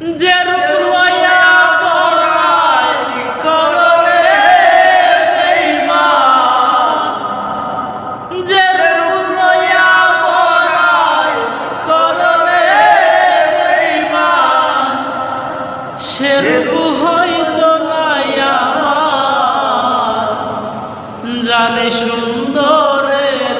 যে রূপ লইয়া বড়াই যে রূপ লইয়া বড়াই করলে বেঈমান। সে রূপ হয়তো নাই জানে সুন্দরের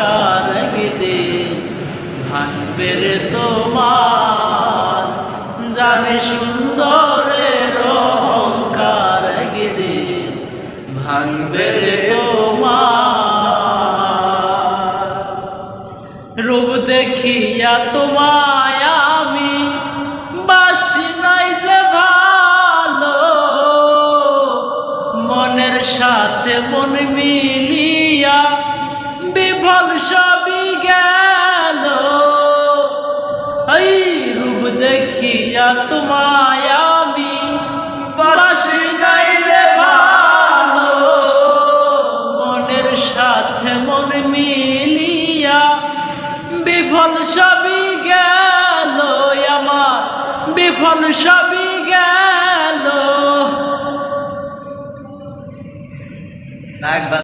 অহংকার একদিন ভাঙবে রে তোমার। জানি সুন্দরের অহংকার একদিন ভাঙবে রে তোমার। রূপ দেখিয়া তোমায় আমি বাসি নাই যে মনের সাথে মন মিলিয়া বিফল সবই গেল। এই রূপ দেখিয়া তোমায় আমি বাসি নাই যে ভালো। মনের সাথে মন মিলিয়া বিফল সবই গেল, আমার বিফল সবই একবার